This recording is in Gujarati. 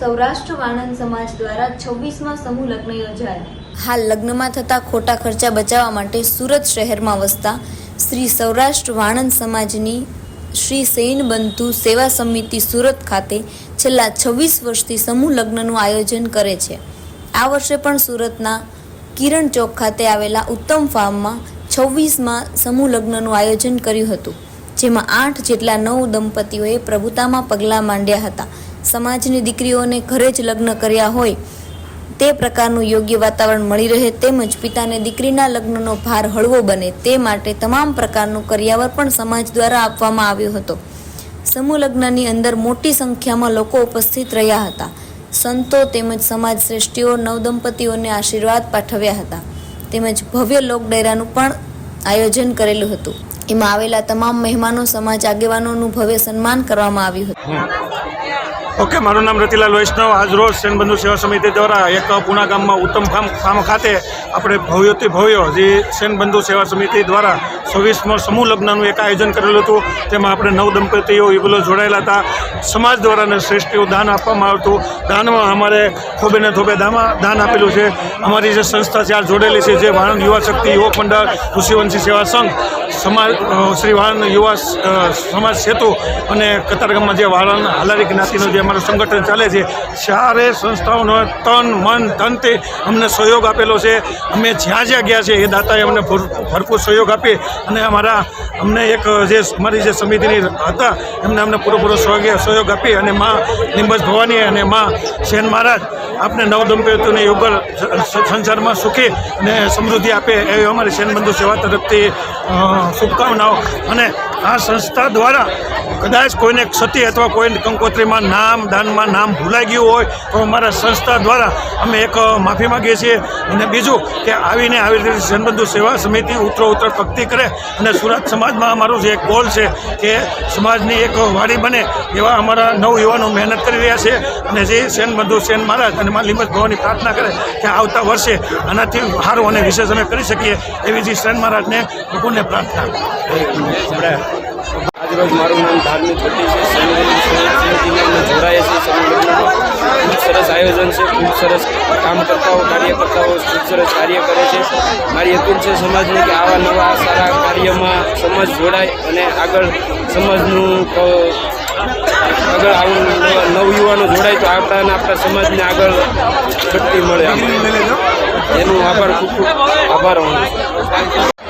સૌરાષ્ટ્ર વાણંદ સમાજ દ્વારા છવ્વીસમાં સમૂહ લગ્ન યોજાયા. હાલ લગ્નમાં થતા ખોટા ખર્ચા બચાવવા માટે સુરત શહેરમાં વસતા શ્રી સૌરાષ્ટ્ર વાણંદ સમાજની શ્રી સૈન બંધુ સેવા સમિતિ સુરત ખાતે છેલ્લા છવ્વીસ વર્ષથી સમૂહ લગ્નનું આયોજન કરે છે. આ વર્ષે પણ સુરતના કિરણ ચોક ખાતે આવેલા ઉત્તમ ફાર્મમાં છવ્વીસમાં સમૂહ લગ્નનું આયોજન કર્યું હતું, જેમાં આઠ જેટલા નવ દંપતીઓએ પ્રભુતામાં પગલાં માંડ્યા હતા. સમાજની દીકરીઓને ઘરે જ લગ્ન કર્યા હોય, તે પ્રકારનું યોગ્ય વાતાવરણ મળી રહે તેમજ પિતાને દીકરીના લગ્નનો ભાર હળવો બને તે માટે તમામ પ્રકારનું કર્યાવર પણ સમાજ દ્વારા આપવામાં આવ્યો હતો. સમૂહ લગ્નની અંદર મોટી સંખ્યામાં લોકો ઉપસ્થિત રહ્યા હતા. સંતો તેમજ સમાજ શ્રેષ્ઠીઓ નવદંપતીઓને આશીર્વાદ પાઠવ્યા હતા. તેમજ ભવ્ય લોક ડાયરાનું પણ આયોજન કરેલું હતું. એમાં આવેલા તમામ મહેમાનો સમાજ આગેવાનોનું ભવ્ય સન્માન કરવામાં આવ્યું હતું. ઓકે, મારું નામ રતિલાલ વૈષ્ણવ. આજ રોજ સેનબંધુ સેવા સમિતિ દ્વારા એક પુણા ગામમાં ઉત્તમ ફાર્મ ફાર્મ ખાતે આપણે ભવ્યોથી ભવ્યો, જે સેનબંધુ સેવા સમિતિ દ્વારા છવ્વીસમો સમૂહ લગ્નનું એક આયોજન કરેલું હતું. તેમાં આપણે નવ દંપતીઓ યુગલો જોડાયેલા હતા. સમાજ દ્વારા અને શ્રેષ્ઠીઓ દાન આપવામાં આવતું. દાનમાં અમારે થોબે ને થોબે દામાં દાન આપેલું છે. અમારી જે સંસ્થા છે, આ જોડેલી છે, જે વાણંદ યુવા શક્તિ યુવક મંડળ, ઋષિવંશી સેવા સંઘ, સમાજ શ્રી વાણંદ યુવા સમાજ સેતુ અને કતારગામમાં જે વાળંદ હાલારી જ્ઞાતિનું જે અમારું સંગઠન ચાલે છે, ચારે સંસ્થાઓનો તન, મન, ધનથી અમને સહયોગ આપેલો છે. અમે જ્યાં જ્યાં ગયા છે એ દાતાએ અમને ભરપૂર સહયોગ આપી અને અમારા, અમને એક જે અમારી જે સમિતિની હતા, એમને અમને પૂરેપૂરો સહયોગ આપી અને મા નિંબસ ભવાની અને માં સેન મહારાજ આપને નવ દંપતીઓને યોગલ સંસારમાં સુખી અને સમૃદ્ધિ આપે એવી અમારી સેનબંધુ સેવા તરફથી શુભકામનાઓ અને આ સંસ્થા દ્વારા કદાચ કોઈને ક્ષતિ અથવા કોઈ કંકોત્રીમાં નામ, દાનમાં નામ ભૂલાઈ ગયું હોય, તો અમારા સંસ્થા દ્વારા અમે એક માફી માગીએ છીએ. અને બીજું કે આવીને આવી રીતે જનબંધુ સેવા સમિતિ ઉતરો ઉત્તર ભક્તિ કરે અને સુરત સમાજમાં અમારું જે એક ગોલ છે કે સમાજની એક વાડી બને એવા અમારા નવ યુવાનો મહેનત કરી રહ્યા છે. અને જે શેનબંધુ બંધુ સેન મહારાજ અને મા લીમત ભવાની પ્રાર્થના કરે કે આવતા વર્ષે આનાથી સારું અને વિશેષ અમે કરી શકીએ એવી જે શેન મહારાજને લોકોને પ્રાર્થના. આજરોજ મારું નામ ધાર્મિક ભટ્ટી છે. સંમેલન સમિતિમાં છે જોડાઈએ ખૂબ સરસ આયોજન છે, ખૂબ સરસ કામકર્તાઓ કાર્યકર્તાઓ ખૂબ સરસ કાર્ય કરે છે. મારી અપીલ છે સમાજને કે આવા નવા સારા કાર્યમાં સમાજ જોડાય અને આગળ સમાજનું આગળ આવું નવયુવાનો જોડાય તો આપણા અને આપણા સમાજને આગળ શક્તિ મળે. એનું આભાર ખૂબ ખૂબ આભાર છું